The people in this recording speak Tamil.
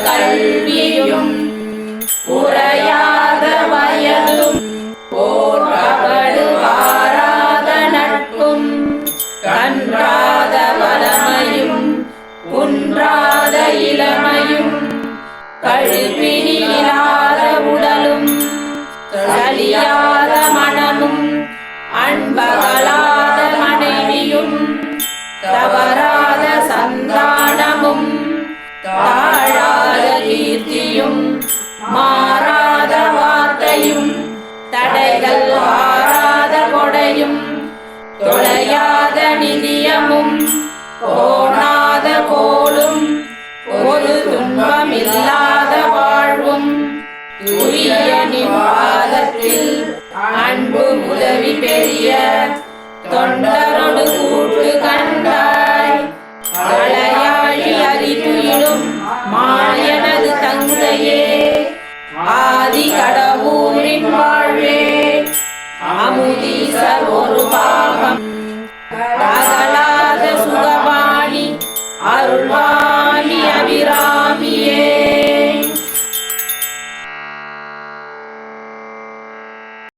கல்வியும் உரையாத வயதும் போர்கபடு வாராத நட்பும் கன்றாத வளமையும் குன்றாத இளமையும் கழுப்பினிலாத உடலும் சலியாத மன மாறாத வார்த்தையும் தடைகள் வாராத கொடையும் தொலையாத நிதியமும் கோணாத கோலும் ஒரு துன்பமில்லாத வாழ்வும் துரிய பாதத்தில் கடவுளின் வாழ்வே. அமுதி சர்வொருபாகம். அகலாத சுகபாணி அருள்வாணி அபிராமி